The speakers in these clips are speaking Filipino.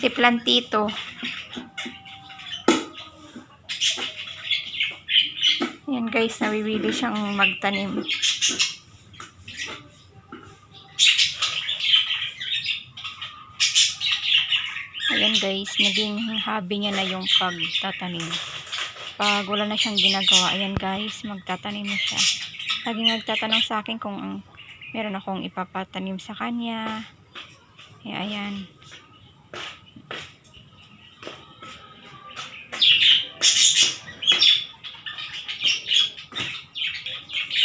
Si Plantito. Yan guys, nabibili siyang magtanim. Ayan guys, naging hobby niya na yung pagtatanim. Pag wala na siyang ginagawa, ayan guys, magtatanim na siya. Lagi nagtatanong sa akin kung meron akong ipapatanim sa kanya. Eh, ayan.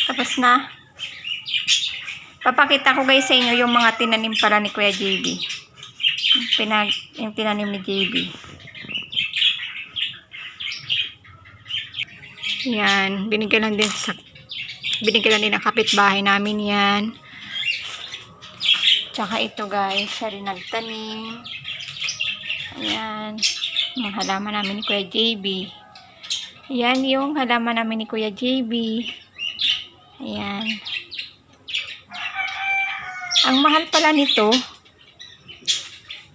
Tapos na. Papakita ko guys sa inyo yung mga tinanim pala ni Kuya JB. Yung Pinag, yung tinanim ni JB. Yan. Binigyan lang din sa binigyan din ng kapitbahay namin yan. Tsaka ito guys, siya rin nagtanim. Ayan. Yung halaman namin ni Kuya JB. Yan yung halaman namin ni Kuya JB. Ayan. Ang mahal pala nito,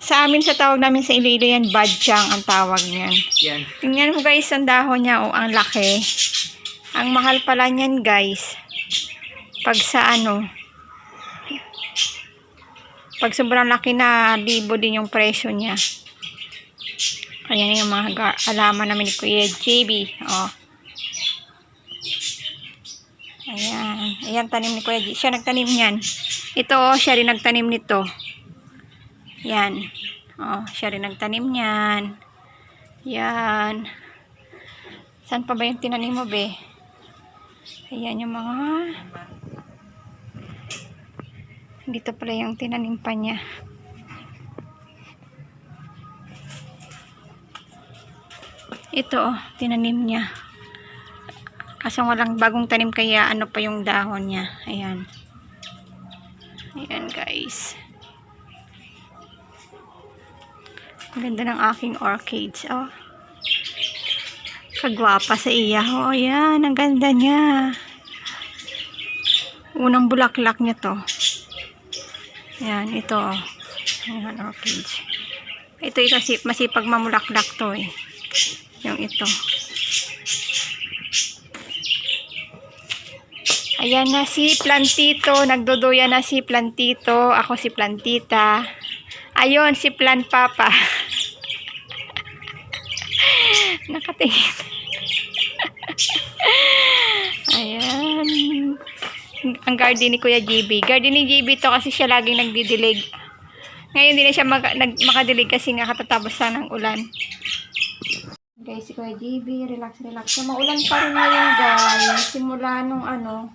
sa amin sa tawag namin sa Iloilo yan, badjang ang tawag niyan. Yan. Tingnan mo guys ang dahon niya, oh, ang laki. Ang mahal pala niyan guys. Pag sa ano, pag sobrang laki na libo din yung presyo niya. Ayan yung mga ga- alaman namin ni Kuya JB. Oh. Ayan. Ayan tanim ni Kuya G. Siya nagtanim niyan. Ito, siya rin nagtanim nito. Yan. Oh, siya rin nagtanim niyan. Yan. Saan pa ba yung tinanim mo, be? Ayan yung mga... Dito pala yung tinanim pa niya. Ito, oh, tinanim niya. Kaso walang bagong tanim kaya ano pa yung dahon niya. Ayan. Ayan guys. Ang ganda ng aking orchids. Oh. Kagwapa sa iya. Oh, ayan. Ang ganda niya. Unang bulaklak niya to. Ayan, ito. Ayan, orchids. Ito kasi masipag mamulaklak to eh. Yung ito. Ayan na si Plantito. Nagduduya na si Plantito. Ako si Plantita. Ayun, si Plant Papa. Nakatingin. Ayan. Ang garden ni Kuya GB. Garden ni GB to kasi siya laging nagdidilig. Ngayon hindi na siya mag, nag, makadilig kasi nga katatapos na ng ulan. Guys, si Kuya GB, relax, relax. So, maulan pa rin ngayon, guys. Simula nung ano,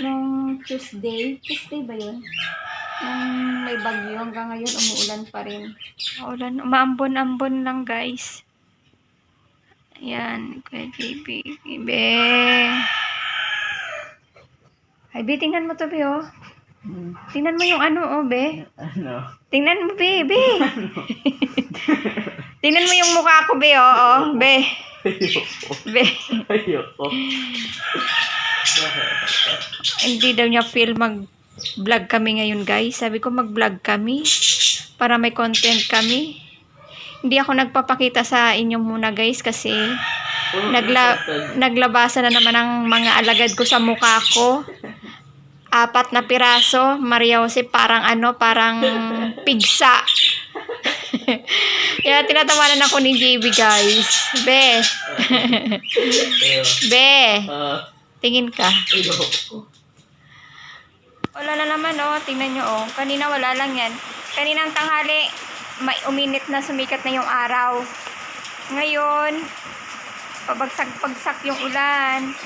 nung Tuesday. Tuesday ba yun? Nung may bagyo hanggang ngayon, umuulan pa rin. Maulan, umaambon-ambon lang, guys. Ayan, Kuya GB. Ibe. Ay, Be, tingnan mo to, Be, oh. Tingnan mo yung ano, oh, Be. Ano? Tingnan mo, Be, Be. tingnan mo yung mukha ko, Be, oh, oh. Be. Ayoko. Be. Ayoko. Hindi daw niya feel mag-vlog kami ngayon, guys. Sabi ko, mag-vlog kami para may content kami. Hindi ako nagpapakita sa inyo muna, guys, kasi nagla naglabasan na naman ang mga alagad ko sa mukha ko. Apat na piraso, Maria Jose, parang ano, parang pigsa. Kaya tinatawanan ako ni JB, guys. Be, be, tingin ka. Wala na naman, oh. Tingnan nyo, oh. Kanina wala lang yan. Kaninang tanghali, may uminit na sumikat na yung araw. Ngayon, pabagsak-pagsak yung ulan.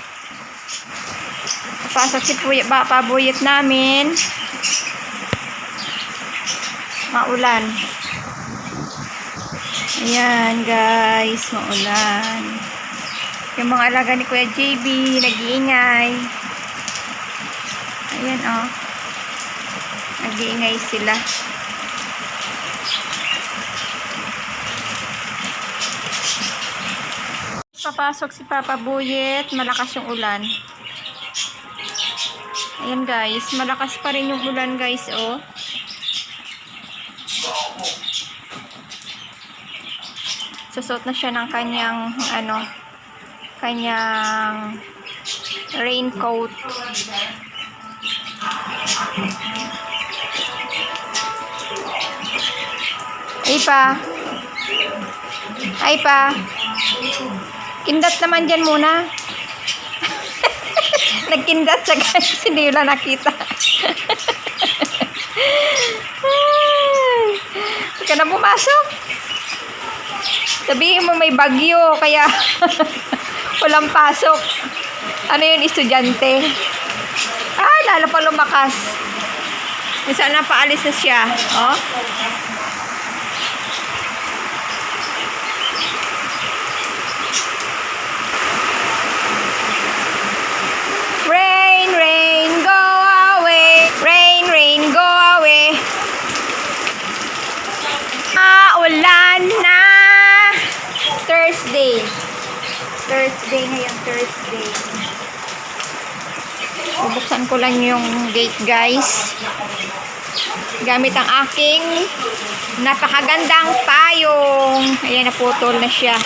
Pasok si puy ba, pabuyit namin. Maulan. Ayan, guys. Maulan. Yung mga alaga ni Kuya JB, nag-iingay. Ayan, oh. Nag-iingay sila. Papasok si Papa Buyet. Malakas yung ulan. Ayan guys, malakas pa rin yung ulan guys, oh. Susot na siya ng kanyang, ano, kanyang raincoat. Ay pa. Ay pa. Kindat naman dyan muna. Nagkindat siya guys. Hindi wala nakita. Huwag ka na pumasok. Sabihin mo may bagyo, kaya walang pasok. Ano yun, estudyante? Ah, lalo pa lumakas. Saan na paalis na siya. Oh. Ko lang yung gate, guys. Gamit ang aking napakagandang payong. Ayan, naputol na siya.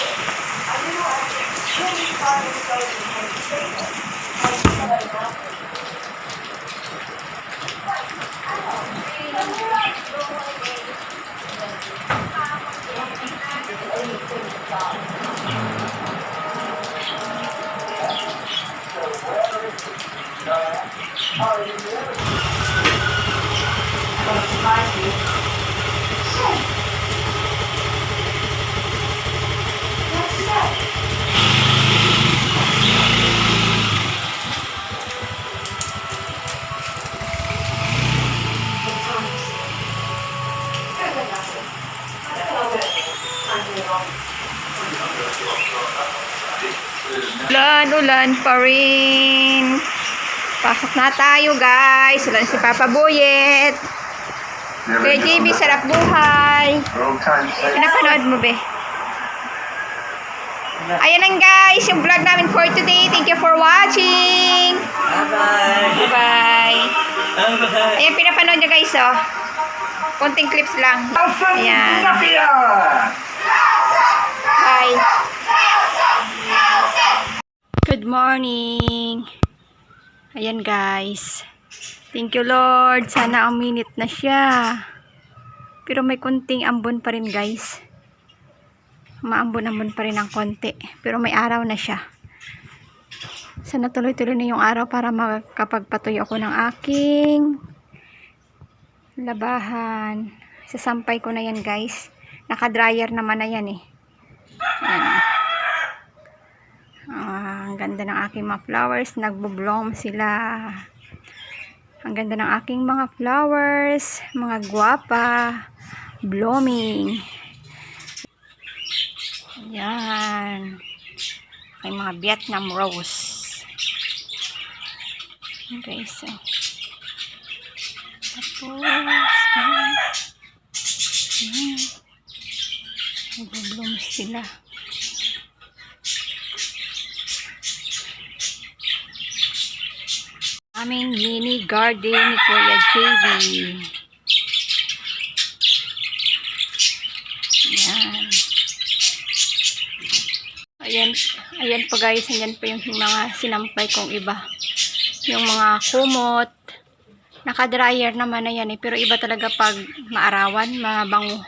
Ulan, ulan pa rin. Pasok na tayo, guys. Ulan si Papa Buyet. Kuya JB, sarap buhay. Pinapanood mo, be? Ayan lang, guys. Yung vlog namin for today. Thank you for watching. Bye-bye. Bye. Bye-bye. Ayan, pinapanood nyo, guys, oh. Konting clips lang. Ayan. Bye. Good morning. Ayan guys. Thank you Lord. Sana ang minute na siya. Pero may konting ambon pa rin guys. Maambon-ambon pa rin ng konti. Pero may araw na siya. Sana tuloy-tuloy na yung araw para makapagpatuyo ako ng aking labahan. Sasampay ko na yan guys. Naka-dryer naman na yan eh. Ayan. Ah, ang ganda ng aking mga flowers. Nagbo-bloom sila. Ang ganda ng aking mga flowers. Mga guwapa. Blooming. Ayan. Aking mga Vietnam rose. Okay, so. Tapos, ayan. Nagbo-bloom sila. aming mini garden ni Kuya JB. Ayan. Ayan, ayan pa guys, ayan pa yung mga sinampay kong iba. Yung mga kumot. Naka-dryer naman na yan eh, pero iba talaga pag maarawan, mabango.